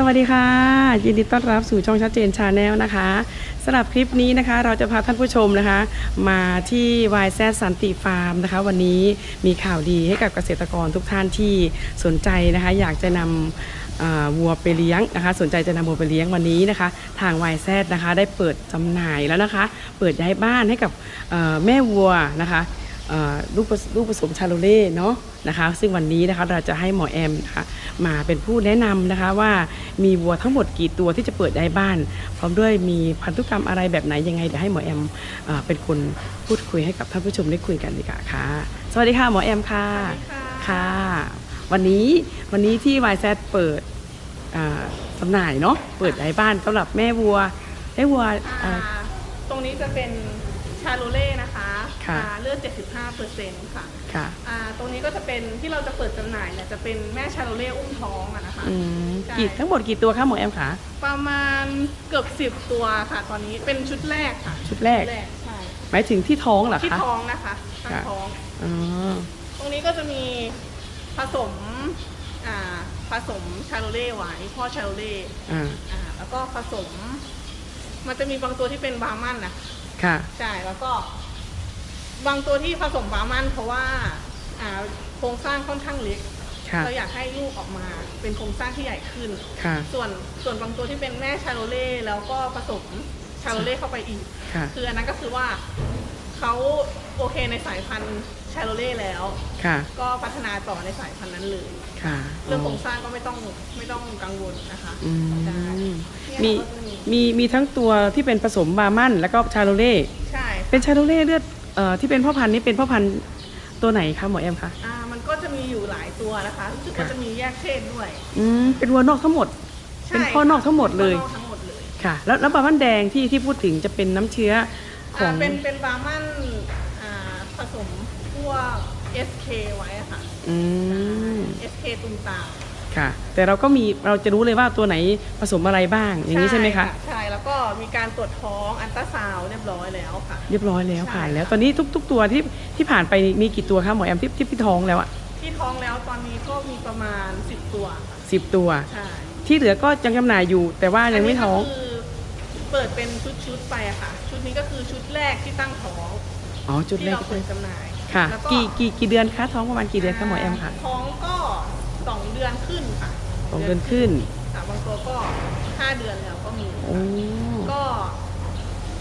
สวัสดีค่ะ ยินดีต้อนรับสู่ช่องชัดเจนชาแนลนะคะสำหรับคลิปนี้นะคะ เราจะพาท่านผู้ชมนะคะ มาที่วายแซสันติฟาร์มนะคะ วันนี้มีข่าวดีให้กับเกษตรกรทุกท่านที่สนใจนะคะ อยากจะนำวัวไปเลี้ยงนะคะ สนใจจะนำวัวไปเลี้ยงวันนี้นะคะ ทางวายแซนะคะ ได้เปิดจำหน่ายแล้วนะคะ เปิดย้ายบ้านให้กับแม่วัวนะคะ ลูกผสลูกผสมชาโลเล่เนาะนะคะ ซึ่งวันนี้นะคะเราจะให้หมอแอมนะคะมาเป็นผู้แนะนำนะคะว่ามีวัวทั้งหมดกี่ตัวที่จะเปิดได้บ้าน พร้อมด้วยมีพันธุกรรมอะไรแบบไหนยังไงเดี๋ยวให้หมอแอมเอ่อเป็นคนพูดคุยให้กับท่านผู้ชมได้คุยกันดีกว่าค่ะ สวัสดีค่ะหมอแอมค่ะสวัสดีค่ะค่ะ วันนี้วันนี้ที่ YZ เปิดอ่าจำหน่ายเนาะเปิดได้บ้านสำหรับแม่วัวแม่วัวอ่าเอ่อตรงนี้จะเป็นชาโลเล่นะคะ ค่ะอ่าเลือด 75เปอร์เซ็นต์ค่ะค่ะอ่าตรงนี้ก็จะเป็นที่เราจะเปิดจำหน่ายเนี่ยจะเป็นแม่ชาโลเล่อุ้มท้องอะนะคะอืมใช่กี่ทั้งหมดกี่ตัวคะหมอแอมคะประมาณเกือบ 10 ตัวค่ะตอนนี้เป็นชุดแรกค่ะ ชุดแรกใช่หมายถึงที่ท้องเหรอที่คะท้องนะคะตั้งค่ะท้องอ๋อตรงนี้ก็จะมีผสมอ่าผสมชาโลเล่ไว้พ่อชาโลเล่อ่าอ่าแล้วก็ผสม มันจะมีบางตัวที่เป็นบาร์มันนะค่ะใช่แล้วก็ บางตัวที่ผสมบาร์มันเพราะว่าอ่าโครงสร้างค่อนข้างเล็ก ค่ะ เราอยากให้ลูกออกมาเป็นโครงสร้างที่ใหญ่ขึ้น ค่ะ ส่วนส่วนบางตัวที่เป็นแม่ชาโลเล่แล้วก็ผสมชาโลเล่เข้าไปอีก ค่ะ คืออันนั้นก็คือว่าเขาโอเคในสายพันธุ์ชาโลเล่แล้ว ค่ะ ก็พัฒนาต่อในสายพันธุ์นั้นเลย ค่ะเรื่องโครงสร้างก็ไม่ต้องไม่ต้องกังวลนะคะอืมใช่มีเนี่ยเราก็จะมีมี มีทั้งตัวที่เป็นผสมบาร์มันแล้วก็ชาโลเล่ ใช่ เป็นชาโลเล่เลือด เอ่อที่เป็นพ่อพันธุ์นี่เป็นพ่อพันธุ์ตัวไหนคะหมอแอมคะ อ่ามันก็จะมีอยู่หลายตัวนะคะรู้สึกว่าค่ะ จะมีแยกเพศด้วยอืมเป็นวัวนอกทั้งหมด ใช่เป็นพ่อนอกทั้งหมดเลยพ่อนอกทั้งหมดเลยค่ะ แล้วแล้วบาร์มันแดงที่ที่พูดถึงจะเป็นน้ำเชื้อขออ่าง เป็นเป็นบาร์มันอ่าผสมพวก SK ไว้อะค่ะ อืม SK ตุงตาม ค่ะ แต่เราก็มีเราจะรู้เลยว่าตัวไหนผสมอะไรบ้างอย่างนี้ใช่ไหมคะ ใช่แล้วก็มีการตรวจท้องอันตราซาวด์เรียบร้อยแล้วค่ะ เรียบร้อยแล้วใช่ผ่านแล้วตอนนี้ทุกทุกตัวที่ที่ผ่านไปมีกี่ตัวคะหมอแอมที่ที่พี่ท้องแล้วอะที่ท้องแล้วตอนนี้ก็มีประมาณ 10 ตัวค่ะสิบตัว ใช่ที่เหลือก็ยังจำหน่ายอยู่ แต่ว่ายังไม่ท้องนนี้ก็คือเปิดเป็นชุดๆไปอะค่ะ ชุดนี้ก็คือชุดแรกที่ตั้งท้องอ๋อจุดที่แรกเราก็เปิคือดจำหน่ายค่ะแล้ว กี่กี่กี่เดือนคะท้องประมาณกี่เดือนคะหมอแอมค่ะ ท้องก็ 2เดือนขึ้นค่ะสองเดือนขึ้นค่ะบางตัวก็5เดือนแล้วก็มีโอ้ก็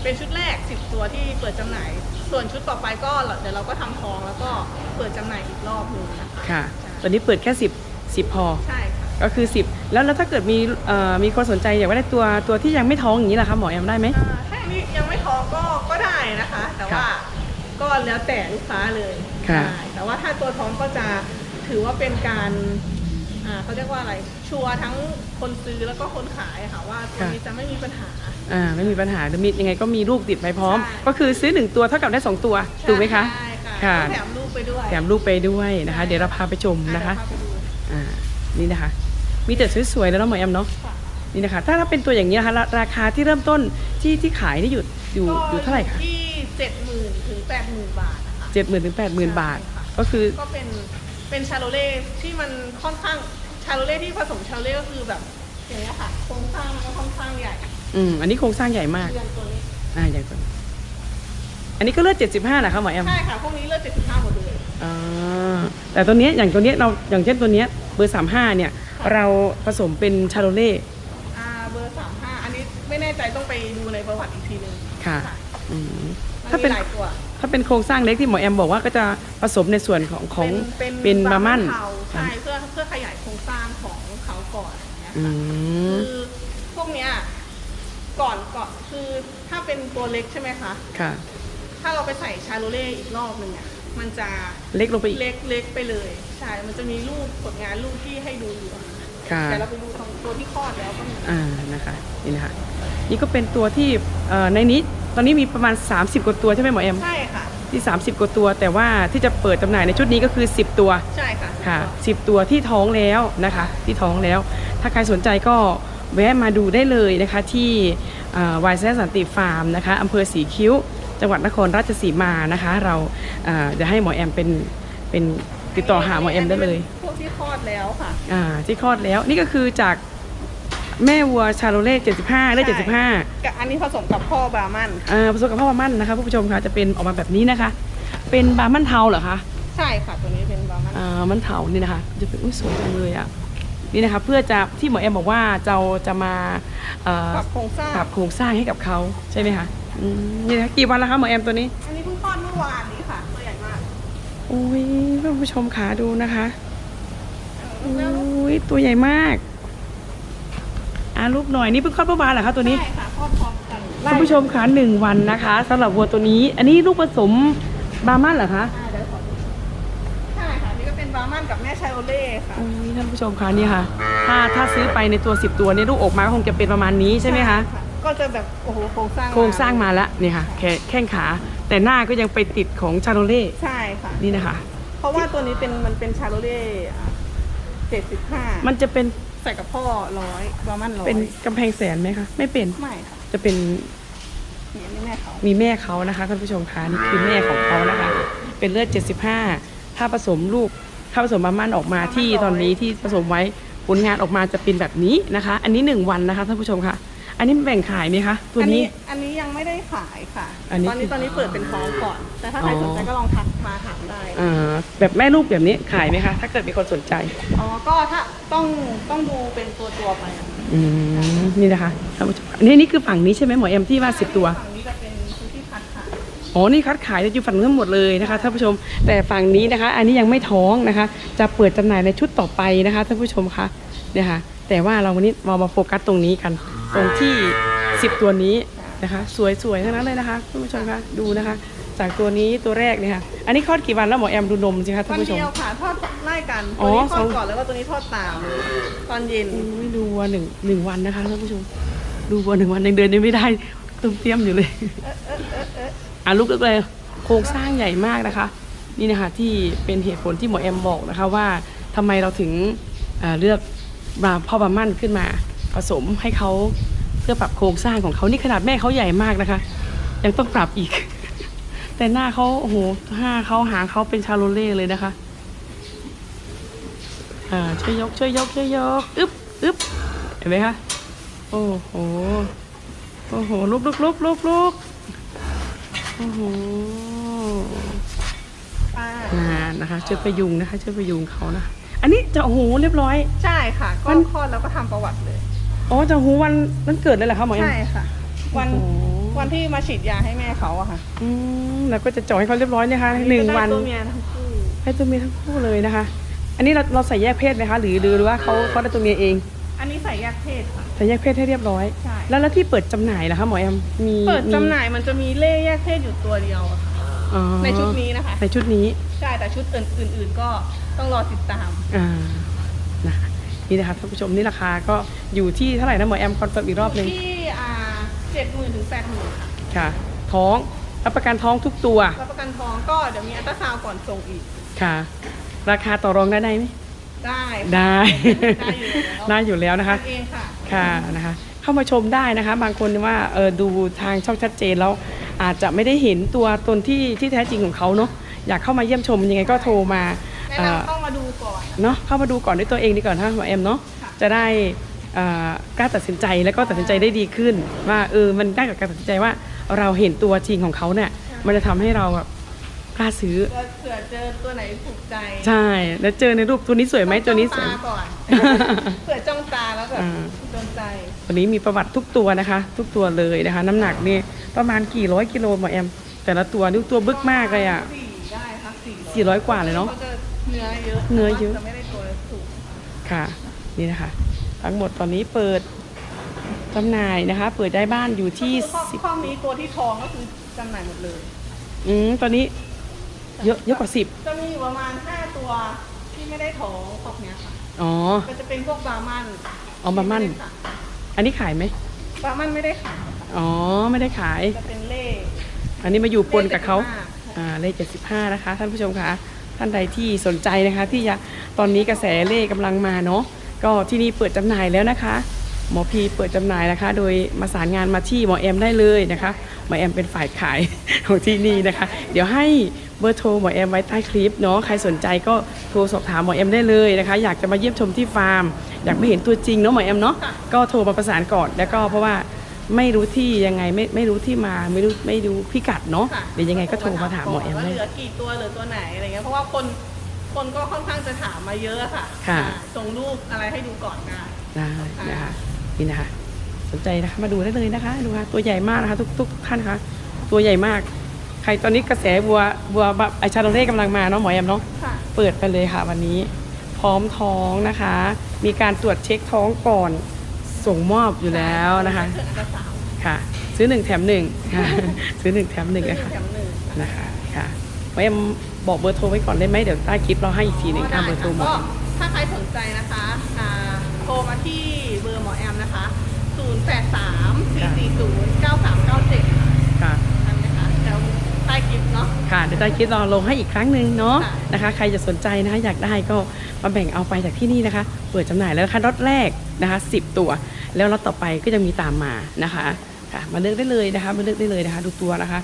เป็นชุดแรก10ตัวที่เปิดจำหน่าย ส่วนชุดต่อไปก็เดี๋ยวเราก็ทำท้องแล้วก็เปิดจำหน่ายอีกรอบหนึงนะคะค่ะ ตอนนี้เปิดแค่สิบสิบพอใช่ค่ะก็คือสิบแล้วแล้วถ้าเกิดมีเอ่อมีคนสนใจอยากได้ตัวตัวที่ยังไม่ท้องอย่างนี้ล่ะคะหมอแอมได้ไหมอ่าถ้าอันนี้ยังไม่ท้องก็ก็ได้นะคะ แต่ว่าค่ะก็แล้วแต่ลูกค้าเลยค่ะใช่แต่ว่าถ้าตัวท้องก็จะ ถือว่าเป็นการอ่าเขาเรียกว่าอะไร ชัวร์ทั้งคนซื้อแล้วก็คนขายอะค่ะว่าตัวนี้จะไม่มีปัญหา อ่าไม่มีปัญหาจะมียังไงก็มีลูกติดไปพร้อม ใช่ ก็คือซื้อหนึ่งตัวเท่ากับได้สองตัวถูกไหมคะ ใช่ค่ะค่ะก็แถมลูกไปด้วยแถมลูกไปด้วยนะคะใช่เดี๋ยวเราพาไปชมนะคะอ่เดี๋ยวพาไปดูอ่านี่นะคะ มีแต่สวยๆแล้วเนาะหมอแอมเนาะค่ะนี่นะคะ ถ้าถ้าเป็นตัวอย่างนี้นะคะราราคาที่เริ่มต้นที่ที่ขายนี่อยู่อยู่ก็อยู่เท่าไหร่คะที่เจ็ดหมื่นถึงแปดหมื่นบาทนะคะ เจ็ดหมื่นถึงแปดหมื่นบาท ใช่ค่ะ ก็คือก็เป็น เป็นชาโลเล่ที่มันค่อนข้างชาโลเล่ที่ผสมชาโลเล่ก็คือแบบอย่างนี้ยค่ะโครงสร้างมันก็ค่อนข้างใหญ่อืม อันนี้โครงสร้างใหญ่มากเดือนตัวนี้อ่าใหญ่กว่าอันนี้ก็เลือดเจ็ดสิบห้านะคะหมอแอมใช่ค่ะพวกนี้เลือด75หมดเลย อ่าแต่ตัวเนี้ยอย่างตัวเนี้ยเราอย่างเช่นตัวเนี้ยเบอร์สามห้าเนี่ย เราผสมเป็นชาโลเล่ อ่าเบอร์ 35 อันนี้ไม่แน่ใจต้องไปดูในประวัติอีกทีหนึงค่ะ อืมมันถ้ามีเป็นหลายตัว ถ้าเป็นโครงสร้างเล็กที่หมอแอมบอกว่าก็จะผสมในส่วนของของเป็นเป็นบาร์มันเทาใช่เพื่อเพื่อขยายโครงสร้างของเขาก่อนอย่างเงี้ยอืค่ะมคือพวกเนี้ยก่อนก่อนคือถ้าเป็นตัวเล็กใช่ไหมคะค่ะ ถ้าเราไปใส่ชาโลเล่อีกรอบหนึ่งเนี่ยมันจะเล็กลงไปอีกเล็กเล็กไปเลย ใช่ มันจะมีรูปผลงานรูปที่ให้ดูอยู่อะค่ะค่ะแต่เราไปดูของตัวที่คลอดแล้วก็มีอ่านะคะนี่นะคะนี่ก็เป็นตัวที่เอ่อในนี้ ตอนนี้มีประมาณ 30 กว่าตัวใช่ไหมหมอแอมใช่ค่ะ ที่ 30 กว่าตัว แต่ว่าที่จะเปิดจำหน่ายในชุดนี้ก็คือ 10 ตัวใช่ค่ะค่ะ 10 ตัวที่ท้องแล้วนะคะ ที่ท้องแล้ว ถ้าใครสนใจก็แวะมาดูได้เลยนะคะที่วายแซสันติฟาร์มนะคะอำเภอสีคิ้ว จังหวัดนครราชสีมานะคะ เราเอ่อจะให้หมอแอมเป็นเป็นติดต่อหาหมอแอมได้เลยนนี้เป็นพวกที่คลอดแล้วค่ะอ่าที่คลอดแล้วนี่ก็คือจาก แม่วัวชาโลเล่75ได้ใช่75 กับอันนี้ผสมกับพ่อบาร์มันอ่าผสมกับพ่อบามั่นนะคะผู้ชมคะจะเป็นออกมาแบบนี้นะคะ เป็นบามั่นเทาเหรอคะใช่ค่ะ ตัวนี้เป็นบาร์มันอ่ามันเทานี่นะคะ จะเป็นอุ้ยสวยจังเลยอะนี่นะคะเพื่อจะที่หมอแอมบอกว่าเราจะมาเอ่อปรับโครงสร้างปรับโครงสร้างให้กับเขาใช่ไหมคะอืมนี่นะคะกี่วันแล้วคะหมอแอมตัวนี้อันนี้เพิ่งคลอดเมื่อวานนี้ค่ะตัวใหญ่มากโอ้ยท่านผู้ชมขาดูนะคะโอ้ยตัวใหญ่มาก อ่ารูปหน่อยนี่เพิ่งคลอดเมื่อวานเหรอคะตัวนี้ ใช่ค่ะคลอดพร้อมกันท่านผู้ชมคะหนึ่งวันนะคะสำหรับวัวตัวนี้ อันนี้ลูกผสมบาร์มันเหรอคะอ่าเดี๋ยวขอดูใช่ค่ะนี่ก็เป็นบาร์มันกับแม่ชายโอเล่ค่ะ โอ้ยท่านผู้ชมคะนี่ค่ะ ถ้าถ้าซื้อไปในตัว 10 ตัวเนี่ยลูกออกมาก็คงจะเป็นประมาณนี้ใช่ไหมคะ ก็จะแบบโอ้โหโครงสร้างโครงสร้างมาแล้วนี่ค่ะแค่แข้งขา แต่หน้าก็ยังไปติดของชาโรเล่ใช่ค่ะ นี่นะคะ เพราะว่าตัวนี้เป็นมันเป็นชาโรเล่เจ็ดสิบห้ามันจะเป็นใส่กับพ่อร้อยบาร์มันร้อยเป็นกำแพงแสนไหมคะ ไม่เป็น ไม่ค่ะจะเป็นนี่อันนี่แม่เขามีแม่เขานะคะท่านผู้ชมคะนี่คือแม่ของเขานะคะ เป็นเลือด 75 ถ้าผสมลูก ถ้าผสมมามั่นออกมาที่ตอนนี้ที่ผสมไว้ผลงานออกมาจะเป็นแบบนี้นะคะ อันนี้ 1 วันนะคะท่านผู้ชมคะ อันนี้แบ่งขายไหมคะ ตัวนี้ อันนี้ยังไม่ได้ขายค่ะ อันนี้ตอนนี้ตอนนี้เปิดเป็นท้องก่อน แต่ถ้าใครอ๋อสนใจก็ลองทักมาถามได้ อ่าแบบแม่ลูกแบบนี้ขายไหมคะ ถ้าเกิดมีคนสนใจ อ๋อ ก็ถ้าต้องต้องดูเป็นตัวตัวๆไปอะอืมนี่นะคะท่านผู้ชมอันนี้นี่คือฝั่งนี้ใช่ไหมหมอเอ็มที่ว่าสิบตัว ฝั่งนี้จะเป็นพื้นที่คัดขายอ๋อ นี่คัดขายจะอยู่ฝั่งทั้งหมดเลยนะคะท่านผู้ชม แต่ฝั่งนี้นะคะ อันนี้ยังไม่ท้องนะคะ จะเปิดจำหน่ายในชุดต่อไปนะคะท่านผู้ชมคะเนี่ยค่ะ แต่ว่าเราวันนี้มามาโฟกัสตรงนี้กัน ตรงที่ 10 ตัวนี้นะคะ สวยๆทั้งนั้นเลยนะคะท่านผู้ชมคะดูนะคะ จากตัวนี้ตัวแรกเนี่ยค่ะอันนี้คลอดกี่วันแล้วหมอแอมดูนมสิคะท่าวันนผู้ชม เดียวค่ะทอดไล่กันอ๋ตัวอ นี้ทอสอดงก่อนแล้วก็ตัวนี้ทอดตาม ตอนเย็นอุ้ยดูวัวหนึ่งหนึ่งวันนะคะท่านผู้ชม ดูวัวหนึ่งวันยังเดินยังไม่ได้ตุ้มเตี้ยมอยู่เลยอะลูกเล็กเลยโครงสร้างใหญ่มากนะคะ นี่นะคะที่เป็นเหตุผลที่หมอแอมบอกนะคะว่าทำไมเราถึงเอ่อเลือกบาพ่อบามั่นขึ้นมา ผสมให้เขาเพื่อปรับโครงสร้างของเขานี่ขนาดแม่เขาใหญ่มากนะคะ ยังต้องปรับอีก แต่หน้าเขาโอ้โหห้าเขาหางเขาเป็นชาโลเล่เลยนะคะอ่าช่วยยกช่วยยกช่วยยกอึ๊บอึ๊บเห็นไหมคะโอ้โหโอ้โหลุกลุกลุกลุกลุกโอ้โหป้าอ่านะคะช่วยประยุงนะคะช่วยประยุงเขานะ อันนี้จะโอ้โหเรียบร้อย ใช่ค่ะก็มันคลอดแล้วก็ทำประวัติเลย อ๋อจะโอ้โหวันวันเกิดเลยเหรอคะหมอเอ็มใช่ค่ะ วันโอ้โหวันที่มาฉีดยาให้แม่เขาอะค่ะอืมแล้วก็จะเจ่อให้เขาเรียบร้อยเนี่ยค่ะหนึ่งก็ได้วันตัวเมียทั้งคู่ให้ตัวเมียทั้งคู่เลยนะคะ อันนี้เราเราใส่แยกเพศไหมคะหรือหรือหรือว่าเขาเขาได้ตัวเมียเอง อันนี้ใส่แยกเพศค่ะ ใส่แยกเพศให้เรียบร้อย ใช่ แล้วแล้วที่เปิดจำหน่ายล่ะคะหมอเอ็มมีเปิดมีจำหน่ายมันจะมีเล่แยกเพศอยู่ตัวเดียวอะค่ะ อ๋อในชุดนี้นะคะ ในชุดนี้ ใช่ แต่ชุดอื่นๆก็ต้องรอติดตาม อ่า นะคะนี่นะคะท่านผู้ชมนี่ราคาก็อยู่ที่เท่าไหร่นะหมอแอมคอนเฟิร์มอีกรอบหนึ่งที่อ่าเจ็ดหมื่นถึงแปดหมื่นค่ะค่ะท้องรับประกันท้องทุกตัวรับประกันทองก็เดี๋ยวมีอัลตราซาวด์ก่อนส่งอีกค่ะ ราคาต่อรองได้ไหมได้ได้ได้ได้ออยู่ยู่แล้แล้ววนะคะทำเองค่ะค่ะนะคะ เข้ามาชมได้นะคะ บางคนว่าเออดูทางช่องชัดเจนแล้วอาจจะไม่ได้เห็นตัวตนที่ที่แท้จริงของเขาเนาะอยากเข้ามาเยี่ยมชมยังไงก็โทรมาแนะเอ่อนำเข้ามาดูก่ อนเนาะเข้ามาดูก่อนด้วยตัวเองดีก่อนถ้าหมอแอมเนาะค่ะจะได้เอ่อกล้าตัดสินใจแล้วก็ตัดสินใจได้ดีขึ้น ว่าเออมันได้กับการตัดสินใจว่าเราเห็นตัวจริงของเขาเนี่ยมันจะทำให้เราแบบกล้าซื้อเผื่อเผื่อเจอตัวไหนถูกใจ ใช่ แล้วเจอในรูปตัวนี้สวยไหมตัวนี้สวยจ้องตาก่อนเผื่อจ้องตาแล้วแบบอ่าโดนใจตัวนี้มีประวัติทุกตัวนะคะ ทุกตัวเลยนะคะ น้ำหนักนี่ประมาณกี่ร้อยกิโลหมอแอม แต่ละตัวนี่ตัวบึกมากเลยอะสี่ได้ครับสี่สี่ร้อยกว่าเลยเนาะ เขาจะเนื้อเยอะเนื้อเยอะ แต่ว่าจะไม่ได้ตัวสูงค่ะ นี่นะคะ ทั้งหมดตอนนี้เปิดจำหน่ายนะคะ เปิดได้บ้านอยู่ที่ก็คือข้อสิบข้อนี้ตัวที่ทองก็คือจำหน่ายหมดเลย อืมตอนนี้ เยอะเยอะกว่าสิบจะมีอยู่ประมาณห้าตัวที่ไม่ได้ท้องพวกเนี้ยค่ะอ๋อก็จะเป็นพวกบาร์มันอ๋อบาร์มันที่ไได้ขายอันนี้ขายไหมบาร์มันไม่ได้ขายอ๋อไม่ได้ขายจะเป็นเล่อันนี้มาอยู่ปนกับเขาลข75อ่าเลข75นะคะ ท่านผู้ชมคะ ท่านใดที่สนใจนะคะ ที่จะตอนนี้กระแสเลขกำลังมาเนาะก็ที่นี่เปิดจำหน่ายแล้วนะคะ หมอพีเปิดจำหน่ายนะคะ โดยมาสารงานมาที่หมอแอมได้เลยนะคะหมอแอมเป็นฝ่ายขายของที่นี่นะคะ เดี๋ยวให้เบอร์โทรหมอแอมไว้ใต้คลิปเนาะใครสนใจก็โทรสอบถามหมอแอมได้เลยนะคะ อยากจะมาเยี่ยมชมที่ฟาร์ม อยากไปเห็นตัวจริงเนาะหมอแอมเนาะก็โทรมาประสานก่อนแล้วก็เพราะว่า ไม่รู้ที่ยังไงไม่ไม่รู้ที่มาไม่รู้ไม่รู้พิกัดเนาะค่ะเดี๋ยวยังไงก็โทรมาถามหมอแอมว่าได้ เหลือกี่ตัวเหลือตัวไหนอะไรเงี้ยเพราะว่าคนคนก็ค่อนข้างจะถามมาเยอะค่ะค่ะ อ่าส่งรูปอะไรให้ดูก่อนนะได้นะคะนี่นะคะ สนใจนะคะมาดูได้เลยนะคะดูค่ะตัวใหญ่มากนะคะทุกทุกท่านคะตัวใหญ่มาก ใครตอนนี้กระแสบัวบัวแบบไอชาโดเร่กำลังมาเนาะหมอแอมเนาะ ค่ะ เปิดไปเลยค่ะวันนี้ พร้อมท้องนะคะ มีการตรวจเช็คท้องก่อน ส่งมอบอยู่แล้วนะคะเพื่อนอันดับสามค่ะซื้อหนึ่งแถมหนึ่งค่ะ ซื้อหนึ่งแถมหนึ่งซื้อนะคะแถมหนึ่งนะคะค่ะหมอแอมบอกเบอร์โทรไว้ก่อนได้ไหมเดี๋ยวใต้คลิปเราให้อีกทีหนึ่งก็อะได้เบอร์โทรค่ะหมอก็ถ้าใครสนใจนะคะอ่าโทรมาที่เบอร์หมอแอมนะคะ 083 440 9397 ค่ะนั่นนะคะเดี๋ยวใต้คลิปเนาะค่ะเดี๋ยวใต้คลิปเราลงให้อีกครั้งหนึ่งเนาะค่ะนะคะ ใครจะสนใจนะคะอยากได้ก็มาแบ่งเอาไปจากที่นี่นะคะ เปิดจำหน่ายแล้วนะคะรถแรกนะคะ 10 ตัว แล้วรถต่อไปก็จะมีตามมานะคะค่ะมาเลือกได้เลยนะคะมาเลือกได้เลยนะคะ ดูตัวนะคะ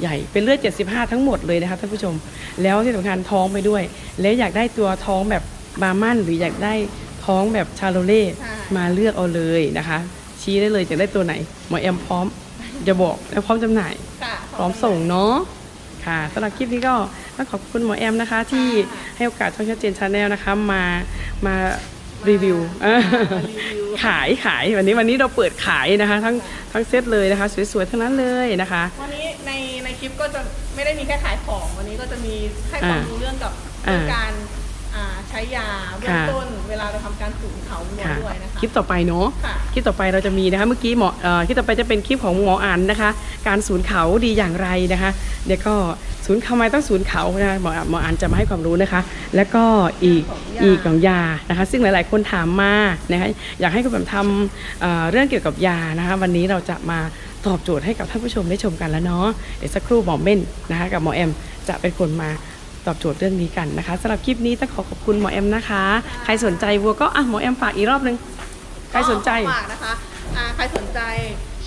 ใหญ่เป็นเลือด 75 ทั้งหมดเลยนะคะท่านผู้ชม แล้วที่สำคัญท้องไปด้วย แล้วอยากได้ตัวท้องแบบบาร์มันหรืออยากได้ท้องแบบชาโลเล่ใช่มาเลือกเอาเลยนะคะ ชี้ได้เลยจะได้ตัวไหนหมอแอมพร้อมจะบอกแล้วพร้อมจำหน่ายค่ะพร้อมส่งเนาะค่ะสำหรับคลิปนี้ก็ต้องขอบคุณหมอแอมนะคะ ที่ค่ะให้โอกาสช่องชัดเจนชาแนลนะคะมามา รีวิวเออมารีวิวขายขายวันนี้วันนี้เราเปิดขายนะคะ ทั้งทั้งเซตเลยนะคะ สวยๆทั้งนั้นเลยนะคะ วันนี้ในในคลิปก็จะไม่ได้มีแค่ขายของวันนี้ก็จะมีให้ความรู้เรื่องกับเรื่องอ่าการอ่าใช้ยาเบื้องค่ะต้นเวลาเราทำการสูงเขาวัวค่ะด้วยนะคะคลิปต่อไปเนาะค่ะคลิปต่อไปเราจะมีนะคะเมื่อกี้หมอเอ่อคลิปต่อไปจะเป็นคลิปของหมออันนะคะ การศูนย์เขาดีอย่างไรนะคะเดี๋ยวก็ ศูนย์เขาทำไมต้องศูนย์เขานะคะหมอหมออันจะมาให้ความรู้นะคะ แล้วก็อีกเรื่องของยาอีกของยานะคะ ซึ่งหลาย ๆ คนถามมานะคะอยากให้คุณแบบทำเอ่อเรื่องเกี่ยวกับยานะคะ วันนี้เราจะมาตอบโจทย์ให้กับท่านผู้ชมได้ชมกันแล้วเนาะเดี๋ยวสักครู่หมอเม่นนะคะกับหมอแอมจะเป็นคนมาตอบโจทย์เรื่องนี้กันนะคะสำหรับคลิปนี้ต้องขอขอบคุณหมอแอมนะคะ ใครสนใจวัวก็อะหมอแอมฝากอีกรอบนึงใครสนใจก็ฝากนะคะอ่าใครสนใจ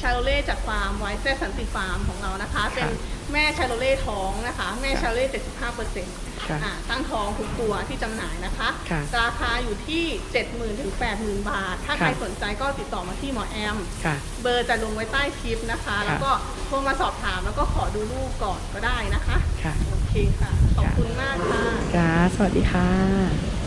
ชาโลเล่จากฟาร์มไวเซสันติฟาร์มของเรานะคะ เป็นแม่ชาโลเล่ท้องนะคะ แม่ชาโลเล่75เปอร์เซ็นต์ค่ะตั้งท้องทุกตัวที่จำหน่ายนะคะค่ะราคาอยู่ที่70,000ถึง80,000บาท ถ้าค่ะใครสนใจก็ติดต่อมาที่หมอแอมค่ะเบอร์จะลงไว้ใต้คลิปนะคะ แล้วก็โทรมาสอบถามแล้วก็ขอดูรูปก่อนก็ได้นะคะค่ะโอเคค่ะ ขอบคุณมากค่ะจ้าสวัสดีค่ะ